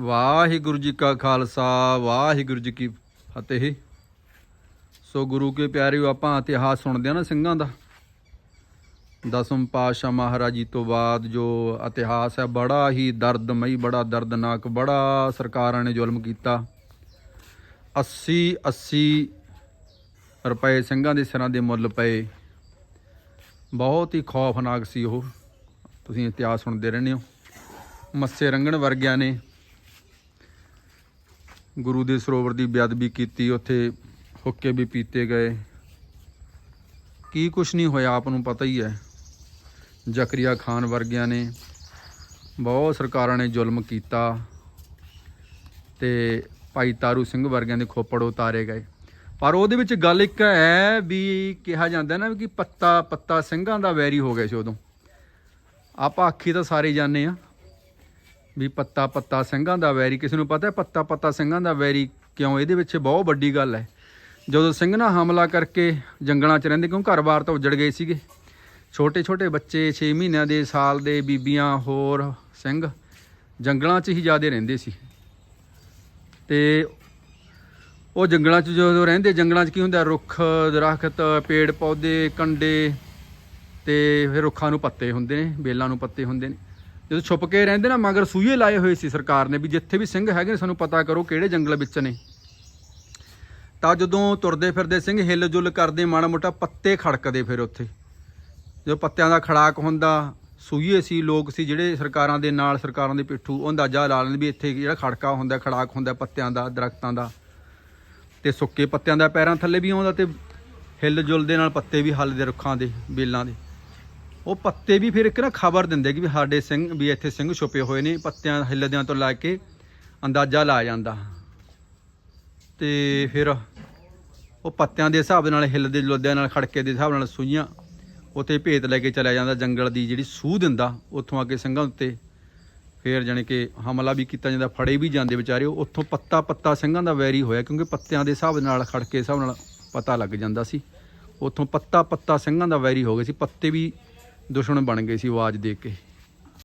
ਵਾਹਿਗੁਰੂ ਜੀ ਕਾ ਖਾਲਸਾ, ਵਾਹਿਗੁਰੂ ਜੀ ਕੀ ਫਤਿਹ। ਸੋ ਗੁਰੂ ਕੇ ਪਿਆਰਿਓ ਆਪਾਂ ਇਤਿਹਾਸ ਸੁਣਦੇ ਆ ਨਾ ਸਿੰਘਾਂ ਦਾ। ਦਸਮ ਪਾਤਸ਼ਾਹ ਮਹਾਰਾਜ ਜੀ ਤੋਂ ਬਾਅਦ ਜੋ ਇਤਿਹਾਸ ਹੈ, ਬੜਾ ਹੀ ਦਰਦਮਈ, ਬੜਾ ਦਰਦਨਾਕ, ਬੜਾ ਸਰਕਾਰਾਂ ਨੇ ਜ਼ੁਲਮ ਕੀਤਾ। 80 80 ਰੁਪਏ ਸਿੰਘਾਂ ਦੇ ਸਿਰਾਂ ਦੇ ਮੁੱਲ ਪਏ। ਬਹੁਤ ਹੀ ਖੌਫਨਾਕ ਸੀ ਉਹ। ਤੁਸੀਂ ਇਤਿਹਾਸ ਸੁਣਦੇ ਰਹਿੰਦੇ ਹੋ। ਮੱਸੇ ਰੰਗਣ ਵਰਗਿਆਂ ਨੇ ਗੁਰੂ ਦੇ ਸਰੋਵਰ ਦੀ ਬੇਅਦਬੀ ਕੀਤੀ, ਉੱਥੇ ਹੁੱਕੇ ਵੀ ਪੀਤੇ ਗਏ। ਕੀ ਕੁਛ ਨਹੀਂ ਹੋਇਆ, ਆਪ ਨੂੰ ਪਤਾ ਹੀ ਹੈ। ਜ਼ਕਰੀਆ ਖਾਨ ਵਰਗਿਆਂ ਨੇ ਬਹੁਤ ਸਰਕਾਰਾਂ ਨੇ ਜ਼ੁਲਮ ਕੀਤਾ ਤੇ ਭਾਈ ਤਾਰੂ ਸਿੰਘ ਵਰਗਿਆਂ ਦੇ ਖੋਪੜ ਉਤਾਰੇ ਗਏ। ਪਰ ਉਹਦੇ ਵਿੱਚ ਗੱਲ ਇੱਕ ਹੈ ਵੀ ਕਿਹਾ ਜਾਂਦਾ ਨਾ ਕਿ ਪੱਤਾ ਪੱਤਾ ਸਿੰਘਾਂ ਦਾ ਵੈਰੀ ਹੋ ਗਿਆ ਸੀ ਉਦੋਂ। ਆਪਾਂ ਆਖੀ ਤਾਂ ਸਾਰੇ ਜਾਣੇ ਆ। ਵੀ ਪੱਤਾ ਪੱਤਾ ਸਿੰਘਾਂ ਦਾ ਵੈਰੀ, ਕਿਸੇ ਨੂੰ ਪਤਾ ਹੈ ਪੱਤਾ ਪੱਤਾ ਸਿੰਘਾਂ ਦਾ ਵੈਰੀ ਕਿਉਂ? ਇਹਦੇ ਵਿੱਚ ਬਹੁਤ ਵੱਡੀ ਗੱਲ ਹੈ। ਜਦੋਂ ਸਿੰਘ ਨਾ ਹਮਲਾ ਕਰਕੇ ਜੰਗਲਾਂ 'ਚ ਰਹਿੰਦੇ, ਕਿਉਂ ਘਰ-ਬਾਰ ਤਾਂ ਉੱਜੜ ਗਏ ਸੀਗੇ। ਛੋਟੇ ਛੋਟੇ ਬੱਚੇ 6 ਮਹੀਨਿਆਂ ਦੇ ਸਾਲ ਦੇ ਬੀਬੀਆਂ, ਹੋਰ ਸਿੰਘ ਜੰਗਲਾਂ 'ਚ ਹੀ ਜ਼ਿਆਦੇ ਰਹਿੰਦੇ ਸੀ। ਤੇ ਉਹ ਜੰਗਲਾਂ 'ਚ ਜਦੋਂ ਰਹਿੰਦੇ, ਜੰਗਲਾਂ 'ਚ ਕੀ ਹੁੰਦਾ? ਰੁੱਖ, ਦਰਖਤ ਪੇੜ ਪੌਦੇ ਕੰਡੇ ਤੇ ਫਿਰ ਰੁੱਖਾਂ ਨੂੰ ਪੱਤੇ ਹੁੰਦੇ ਨੇ ਬੇਲਾਂ ਨੂੰ ਪੱਤੇ ਹੁੰਦੇ ਨੇ। ਜਦੋਂ ਛੁਪ ਕੇ ਰਹਿੰਦੇ ਨਾ, ਮਗਰ ਸੂਏ ਲਾਏ ਹੋਏ ਸੀ ਸਰਕਾਰ ਨੇ ਵੀ, ਜਿੱਥੇ ਵੀ ਸਿੰਘ ਹੈਗੇ ਨੇ, ਸਾਨੂੰ ਪਤਾ ਕਰੋ ਕਿਹੜੇ ਜੰਗਲ ਵਿੱਚ ਨੇ। ਤਾਂ ਜਦੋਂ ਤੁਰਦੇ ਫਿਰਦੇ ਸਿੰਘ ਹਿੱਲ ਜੁਲ ਕਰਦੇ ਮਾੜਾ ਮੋਟਾ ਪੱਤੇ ਖੜਕਦੇ ਫਿਰ ਉੱਥੇ। ਜਦੋਂ ਪੱਤਿਆਂ ਦਾ ਖੜਾਕ ਹੁੰਦਾ ਸੂਈਏ ਸੀ, ਲੋਕ ਸੀ ਜਿਹੜੇ ਸਰਕਾਰਾਂ ਦੇ ਨਾਲ, ਸਰਕਾਰਾਂ ਦੇ ਪਿੱਠੂ, ਉਹ ਅੰਦਾਜ਼ਾ ਲਾ ਲੈਂਦੇ ਵੀ ਇੱਥੇ ਜਿਹੜਾ ਖੜਕਾ ਹੁੰਦਾ, ਖੜਾਕ ਹੁੰਦਾ ਪੱਤਿਆਂ ਦਾ, ਦਰਖਤਾਂ ਦਾ। ਤੇ ਸੁੱਕੇ ਪੱਤਿਆਂ ਦਾ ਪੈਰਾਂ ਥੱਲੇ ਵੀ ਆਉਂਦਾ ਤੇ ਹਿੱਲ ਜੁਲ ਦੇ ਨਾਲ ਪੱਤੇ ਵੀ ਹੱਲਦੇ ਰੁੱਖਾਂ ਦੇ, ਬੇਲਾਂ ਦੇ। ਉਹ ਪੱਤੇ ਵੀ ਫਿਰ ਇੱਕ ਨਾ ਖਬਰ ਦਿੰਦੇ ਕਿ ਵੀ ਸਾਡੇ ਸਿੰਘ ਵੀ ਇੱਥੇ ਸਿੰਘ ਛੁਪੇ ਹੋਏ ਨੇ, ਪੱਤਿਆਂ, ਹਿੱਲਦਿਆਂ ਤੋਂ ਲੈ ਕੇ ਅੰਦਾਜ਼ਾ ਲਾਇਆ ਜਾਂਦਾ। ਤੇ ਫਿਰ ਉਹ ਪੱਤਿਆਂ ਦੇ ਹਿਸਾਬ ਦੇ ਨਾਲ, ਹਿੱਲਦੇ ਜੁਲਦਿਆਂ ਨਾਲ, ਖੜਕੇ ਦੇ ਹਿਸਾਬ ਨਾਲ ਸੂਈਆਂ, ਉੱਥੇ ਭੇਤ ਲੈ ਕੇ ਚਲਿਆ ਜਾਂਦਾ ਜੰਗਲ ਦੀ ਜਿਹੜੀ ਸੂਹ ਦਿੰਦਾ, ਉੱਥੋਂ ਆ ਕੇ ਸਿੰਘਾਂ ਉੱਤੇ ਫੇਰ ਜਾਣੀ ਕਿ ਹਮਲਾ ਵੀ ਕੀਤਾ ਜਾਂਦਾ, ਫੜੇ ਵੀ ਜਾਂਦੇ ਵਿਚਾਰੇ। ਉਹ ਉੱਥੋਂ ਪੱਤਾ ਪੱਤਾ ਸਿੰਘਾਂ ਦਾ ਵੈਰੀ ਹੋਇਆ, ਕਿਉਂਕਿ ਪੱਤਿਆਂ ਦੇ ਹਿਸਾਬ ਨਾਲ, ਖੜਕੇ ਦੇ ਹਿਸਾਬ ਨਾਲ ਪਤਾ ਲੱਗ ਜਾਂਦਾ ਸੀ। ਉੱਥੋਂ ਪੱਤਾ ਪੱਤਾ ਸਿੰਘਾਂ ਦਾ ਵੈਰੀ ਹੋ ਗਏ ਸੀ। ਪੱਤੇ ਵੀ ਦੁਸ਼ਮਣ ਬਣ ਗਏ ਸੀ ਆਵਾਜ਼ ਦੇ ਕੇ।